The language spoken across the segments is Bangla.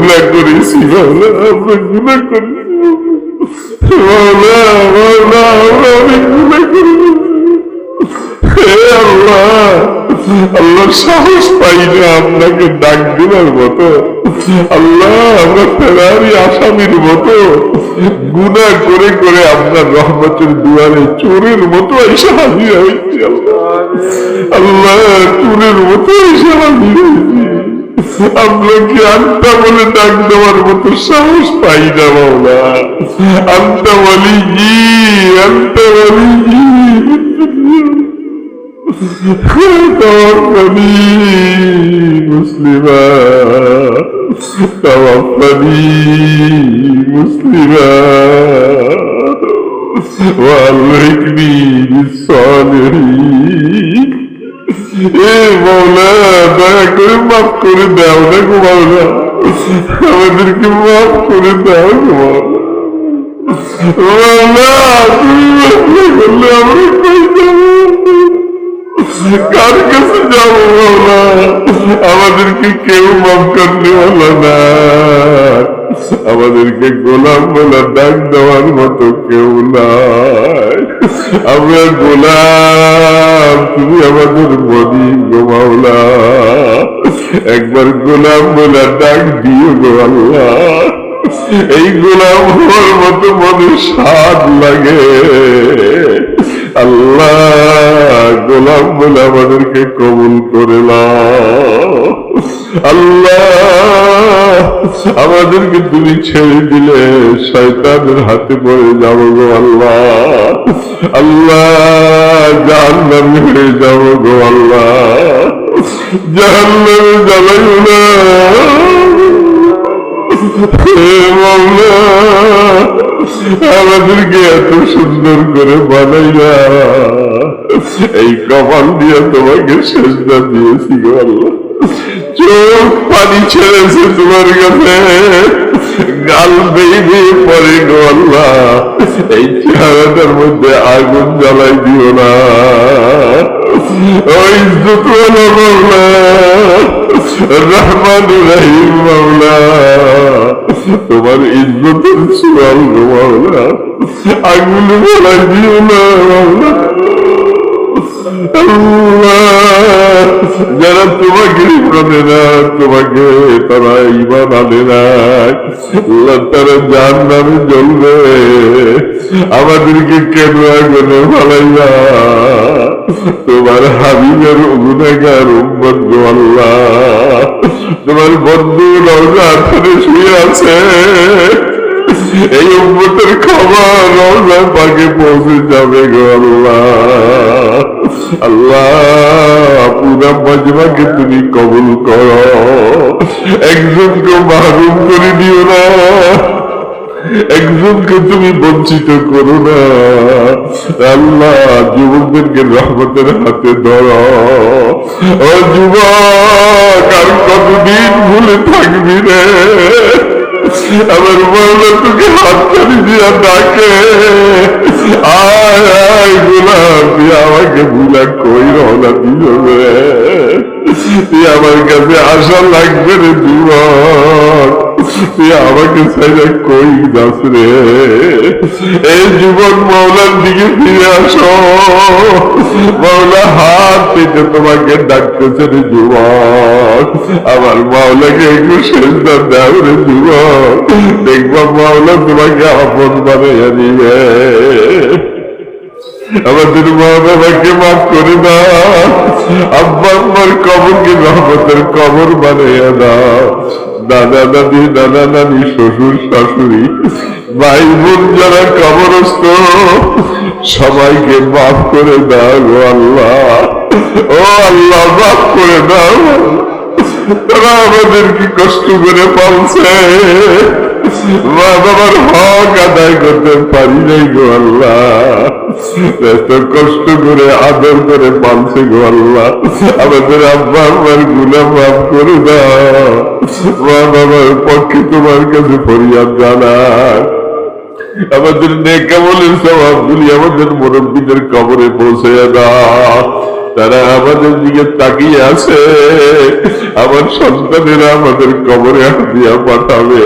গুণা করেছি গুণা গুণা আল্লাহ সাহস পাই না আপনাকে ডাক দেওয়ার মতো আল্লাহ আমরা ফেরারি আসামির মতো গুণা করে করে আপনার রহমতের দুয়ারে চোরের মতো এসে হাজির হয়েছি আল্লাহ আল্লাহ চোরের মতো এসে হাজির হয়েছি আপনাকে আন্তা বলে ডাক দেওয়ার মতো সাহস পাই না মাওলা আন্তা বলি জি আন্তা বলি জি توفني مسلما توفني مسلما وألحقني بالصالحين এ মৌলা, দয়া করে মাফ করে দাও না গো মৌলা। আমাদেরকে মাফ করে দাও গো মাওলা আমাদেরকে কেউ মাফ করতে হলো না। আমাদেরকে গোলাম বলা ডাক দেওয়ার মতো কেউ নাই। আমরা গোলাম, তুমি আমাদের বলি গো মাওলা। একবার গোলাম বলা ডাক দিও গো আল্লাহ। এই গোলাম হওয়ার মতো মনে স্বাদ লাগে। আল্লাহ, গোলাম বলে আমাদেরকে কবুল করে নাও। আল্লাহ, আমাদেরকে তুমি ছেড়ে দিলে, শয়তানের হাতে পড়ে যাব গো আল্লাহ। আল্লাহ, জাহান্নামে হয়ে যাব গো আল্লাহ। জাহান্নামে যাবাই না। আমাদেরকে এত সুন্দর করে বানাইলা এই কপাল দিয়ে তোমাকে সেজদা দিয়েছি গো আল্লাহ। চোখ পানি ছেড়েছে তোমার কাছে। গাল বেয়ে পরে গো আল্লাহ। এই চেহারাটার মধ্যে আগুন জ্বালাই দিও না। ওই ইজ্জত মাওলা রহমান রহিম মাওলা। তোমার ইজ্জতের সুয়াল গো মাওলা। আগুন বলাই দিও না মাওলা। আল্লাহ, যারা তোমাকে মানে না, তোমাকে তারা ইমান আনে না। তারা যার নামে জ্বলবে। আমাদেরকে কেন আগুনে ভালাইয়া তোমার হাবিবের গুণাগার উম্মত আল্লাহ। তোমার বন্ধু আঠারে শুয়ে আছে। এই উম্মতের খবর রওজা পাকে পৌঁছে যাবে গো আল্লাহ। আল্লাহ, পুরা মজমাকে তুমি কবুল করো। একজনকে মাহরুম করে দিও না। একজনকে তুমি বঞ্চিত করো না। আল্লাহ, যুবকদেরকে রহমতের হাতে ধরো। ও যুবক, আর কতদিন ভুলে থাকবি রে? আমার মাওলা তোকে হাত ছাড়ি দিয়া ডাকে। আয় আয় গোলাম তুই আমাকে ভুলা কই রওনা দিল তুই আমার কাছে আসা লাগবে রে যুবক তুই আমাকে ছেড়ে কই যাস রে এই যুবক মাওলার দিকে ফিরে আসো। মাওলা হাত পেতে তোমাকে ডাকতেছে রে যুবক। আমার মাওলাকে একটু শেষ দাও রে যুবক। দেখবা মাওলা তোমাকে আপন বানিয়ে দিবে আমাদের মা বাবাকে মাফ করে দাও। আব্বা আম্মার কবরকে রহমতের কবর বানিয়ে দাও। দাদা দাদি দাদা দাদি শ্বশুর শাশুড়ি ভাই বোন যারা কবরস্থ সবাইকে মাফ করে দাও আল্লাহ। ও আল্লাহ, মাফ করে দাও। তারা আমাদেরকে কষ্ট করে পালছে। মা বাবার হক আদায় করতে পারি নাই গো আল্লাহ এত কষ্ট করে আদর করে পালছে গো আল্লাহ আমাদের আব্বা আমারগুলা মাফ করে দাও মা বাবার পক্ষে তোমার কাছে ফরিয়াদ জানায় আমাদের নেকামলের সবাবগুলি আমাদের মুরব্বীদের কবরে পৌঁছে দাও তারা আমাদের দিকে তাকিয়ে আছে আমার সন্তানেরা আমাদের কবরে হাদিয়া পাঠাবে।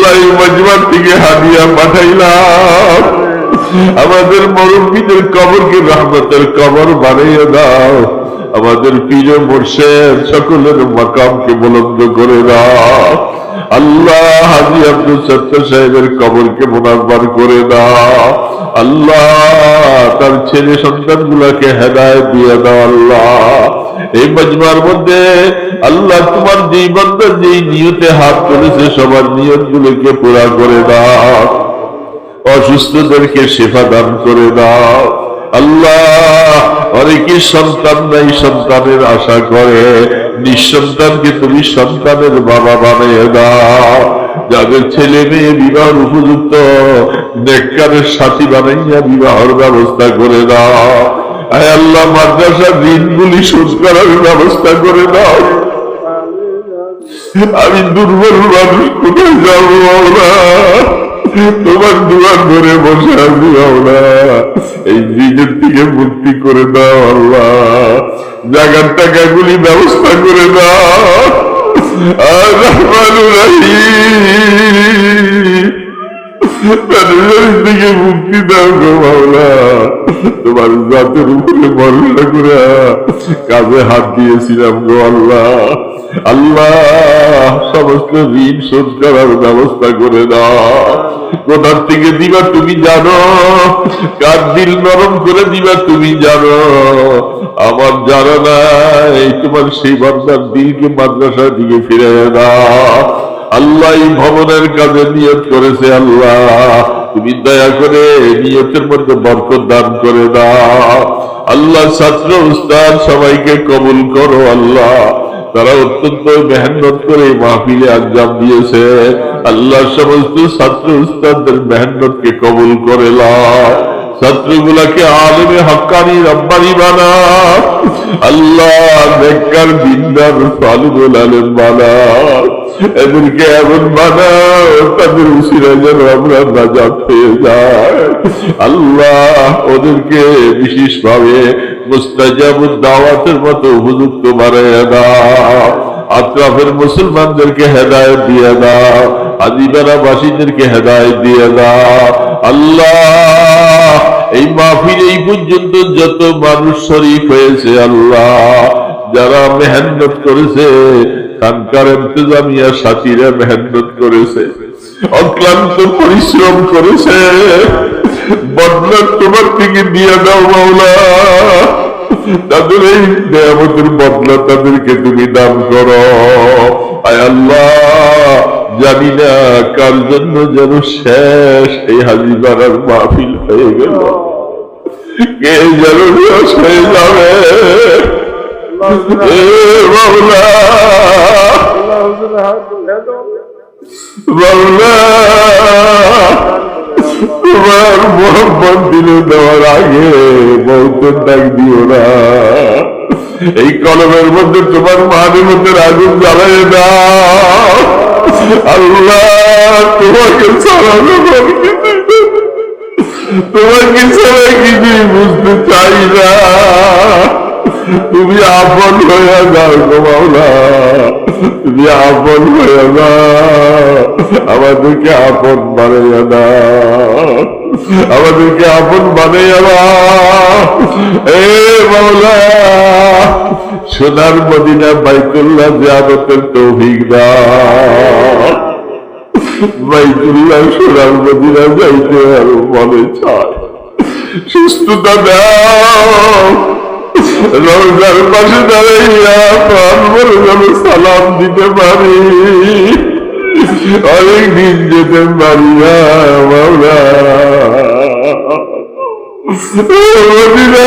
আল্লাহ এই মজমার থেকে হাদিয়া পাঠাইলাম। আমাদের মরব্বীদের কবরকে রহমতের কবর বানাইয়া দাও। আমাদের প্রিয় মোর্শেদ সকলের মাকামকে বলন্দ করে দাও। আল্লাহ হাজি আব্দুল সত্য সাহেবের কবরকে মোনাব্বার করে দাও। আল্লাহ তার ছেলে সন্তান আল্লাহ। করে দাও। অসুস্থদেরকে সেবা দান করে দাও। আল্লাহ অনেকে সন্তান নাই সন্তানের আশা করে? নিঃসন্তানকে তুমি সন্তানের বাবা বানিয়ে দাও। যাদের ছেলে মেয়ে বিবাহ উপযুক্ত, নেককারের সাথী বানাইয়া বিবাহের ব্যবস্থা করে দাও। আয় আল্লাহ, মাদ্রাসার ঋণগুলি শোধ করার ব্যবস্থা করে দাও। আমি দুর্বল মানুষ, কোথায় যাব তোমার দুয়ার ধরে বসে আছি আমরা এই নিজের থেকে মুক্তি করে দাও আল্লাহ। জাগার টাকাগুলি ব্যবস্থা করে দাও। আর রহমানুর রহিম মানুষের মুক্তি দাও গো তোমার জাতের উপরে করে কাজে হাত দিয়েছিলাম গো আল্লাহ আল্লাহ সমস্ত ঋণ শোধ করার ব্যবস্থা করে দাও কোথার থেকে দিবা তুমি জানো কার দিল নরম করে দিবা তুমি জানো আমার জানা নাই, তোমার সেই বান্দার দিলকে মাদ্রাসার দিকে ফিরে দাও। আল্লাহ ভবনের কাজে নিয়ত করেছে, আল্লাহ। তুমি দয়া করে নিয়তের মধ্যে বরকত দান করে দাও। আল্লাহ ছাত্র উস্তাদ, সবাইকে কবুল করো, আল্লাহ। তারা অত্যন্ত মেহনত করে মাহফিলে আঞ্জাম দিয়েছে। আল্লাহ সমস্ত ছাত্র উস্তাদদের মেহনতকে কবুল করে ছাত্রগুলাকে আলেমে হক্কানি রব্বানি বানা আল্লাহ নেককার দিনদার সালিমুল আলেম বানা এদেরকে এমন বানাও? তাদের উসিরা যেন আমরা নাজাত পেয়ে যায় আল্লাহ ওদেরকে বিশেষ ভাবে দাওয়াতের মতো উপযুক্ত বানায় দাও। আত্রাফের মুসলমানদেরকে হেদায়ত দিয়ে দাও। আদিবারা বাসীদেরকে হেদায়ত দিয়ে দাও। আল্লাহ, এই মাহফিল এই পর্যন্ত যত মানুষ শরীফ হয়েছে, আল্লাহ, যারা মেহনত করেছে খানকার ইন্তজামিয়া সাথীরা মেহনত করেছে, অক্লান্ত পরিশ্রম করেছে। বদলা তোমার থেকে দিয়ে দাও মাওলা। তাদের এই নিয়ামতের বদলা তাদেরকে তুমি দান করো। আয় আল্লাহ, জানি না কার জন্য যেন শেষ এই হাজি বাড়ার মাহফিল হয়ে গেল। কে যেন হয়ে যাবে? তোমার মোহাম্মদ দিলে দেওয়ার আগে বৌদ্ধের ডাক দিও না এই কলমের মধ্যে তোমার মানবতের আগুন জ্বালাই দাও আল্লাহ তোমাকে ছাড়ানো তোমাকে ছাড়া কিছু বুঝতে চাই না। তুমি আপন হয়ে যাও গো মাওলা। তুমি আপন হয়ে যাও। আমাদেরকে আপন বানাইয়া দাও। আমাদেরকে আপন বানাইয়া দাও। এ মাওলা, সোনার মদিনা বাইতুল্লাহ জিয়ারতের তৌফিক দাও। বাইতুল্লাহ সোনার মদিনা যাইতে আর মনে চায়। সুস্থতা দাও। রোজার পাশে দাঁড়াইয়া প্রাণ বলে যেন সালাম দিতে পারি। অনেক দিন যেতে পারি না মদিনা। মদিনা।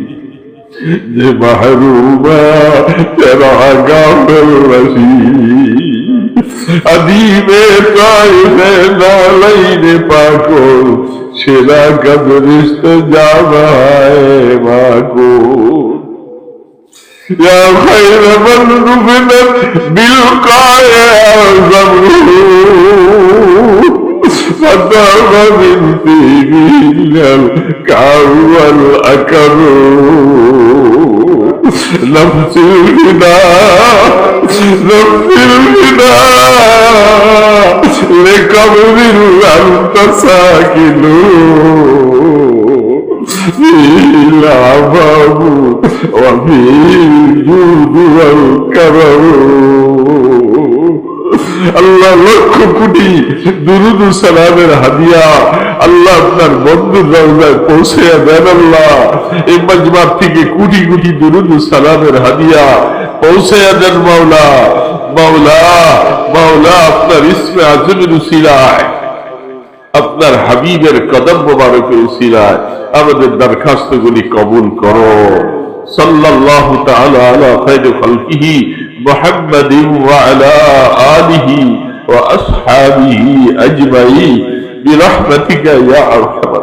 ये महरूबा तेरा गाफिल रसी अदीबे ताइफे नालैन पाको शिरा कब्रिस्त जावाए माको या खैर मन रुफिनत बिलकाए जमरू فدام من طيبين الكعب والأكر نفس الفداء نفس الفداء لقبر أنت ساكن فيه العفاف وفيه الجود والكرم আল্লাহ লক্ষ কোটি দুরুদু সালামের হাদিয়া আল্লাহ আপনার বন্ধু দরজায় পৌঁছে দেন আল্লাহ। এই মজমার থেকে কোটি কোটি দুরুদু সালামের হাদিয়া পৌঁছে দেন মাওলা। মাওলা মাওলা, আপনার ইসমে আজমের উসিলায় আপনার হাবিবের কদম মোবারকের উসিলায় আমাদের দরখাস্তগুলি কবুল করো। صلى الله تعالى على خير خلقه محمد وعلى آله وأصحابه أجمعين. برحمتك يا أرحم